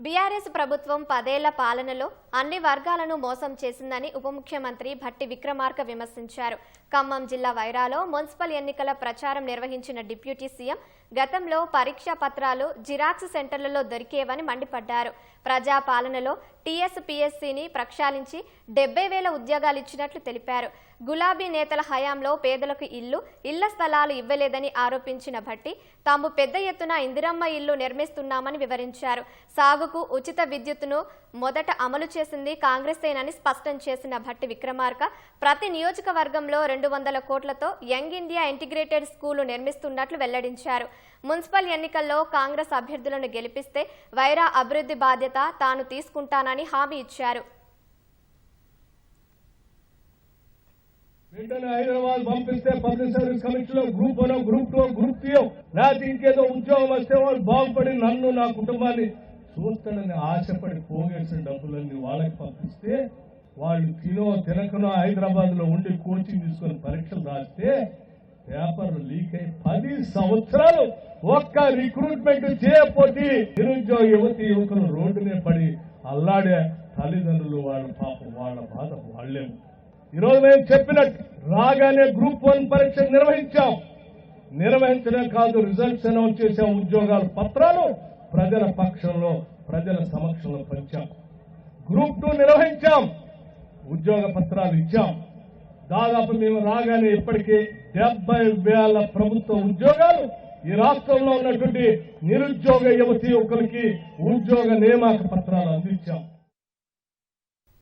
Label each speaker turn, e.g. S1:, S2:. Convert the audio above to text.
S1: BRS ప్రభుత్వం పదేళ్ళ పాలనలో అన్ని వర్గాలను మోసం చేసిందని ఉప ముఖ్యమంత్రి భట్టి విక్రమార్క విమర్శించారు. ఖమ్మం జిల్లా వైరాలో మున్సిపల్ ఎన్నికల ప్రచారం నిర్వహించిన డిప్యూటీ సీఎం గతంలో పరీక్షా పత్రాలు జిరాక్స్ సెంటర్లలో దొరికేవని మండిపడ్డారు. ప్రజా పాలనలో టీఎస్పీఎస్సీని ప్రక్షాళించి డెబ్బై వేల ఉద్యోగాలు ఇచ్చినట్లు తెలిపారు. గులాబీ నేతల హయాంలో పేదలకు ఇల్లు ఇళ్ళ స్థలాలు ఇవ్వలేదని ఆరోపించిన భట్టి తాము పెద్ద ఎత్తున ఇందిరమ్మ ఇల్లు నిర్మిస్తున్నామని వివరించారు. సాగుకు ఉచిత విద్యుత్తును మొదట అమలు చేసింది కాంగ్రెసేనని స్పష్టం చేసిన భట్టి విక్రమార్క. ప్రతి నియోజకవర్గంలో రెండు వందల కోట్లతో యంగ్ ఇండియా ఇంటిగ్రేటెడ్ స్కూలు నిర్మిస్తున్నట్లు వెల్లడించారు. మున్సిపల్ ఎన్నికల్లో కాంగ్రెస్ అభ్యర్థులను గెలిపిస్తే వైరా అభివృద్ధి బాధ్యత తాను తీసుకుంటానని హామీ ఇచ్చారు.
S2: వెంటనే హైదరాబాద్ పంపిస్తే పబ్లిక్ సర్వీస్ కమిషన్లో group one group two group three లేకపోతే ఇంకేదో ఉద్యోగం వస్తే వాళ్ళు బాగుపడి నన్ను నా కుటుంబాన్ని చూస్తానని ఆశపడి పోగేసిన డబ్బులన్నీ వాళ్ళకి పంపిస్తే వాళ్ళు తినో తినకనో హైదరాబాద్లో ఉండి కోచింగ్ తీసుకొని పరీక్షలు రాస్తే పేపర్లు లీక్ అయి పది సంవత్సరాలు ఒక్క రిక్రూట్మెంట్ చేయకపోతే నిరుద్యోగ యువతి యువకులు రోడ్డునే పడి అల్లాడే తల్లిదండ్రులు వాళ్ళ పాపం వాళ్ళ బాధ వాళ్ళేము ఈరోజు మేము చెప్పినట్టు రాగానే గ్రూప్ వన్ పరీక్ష నిర్వహించాం. నిర్వహించడం కాదు రిజల్ట్స్ అనౌన్స్ చేసాం ఉద్యోగాల పత్రాలు ప్రజల పక్షంలో ప్రజల సమక్షంలో పంచాం. Group two నిర్వహించాం. ఉద్యోగ పత్రాలు ఇచ్చాం. దాదాపు మేము రాగానే ఇప్పటికీ డెబ్బై వేల ప్రభుత్వ ఉద్యోగాలు ఈ రాష్ట్రంలో ఉన్నటువంటి నిరుద్యోగ యువతి యువకులకి ఉద్యోగ నియామక పత్రాలు అందించాం.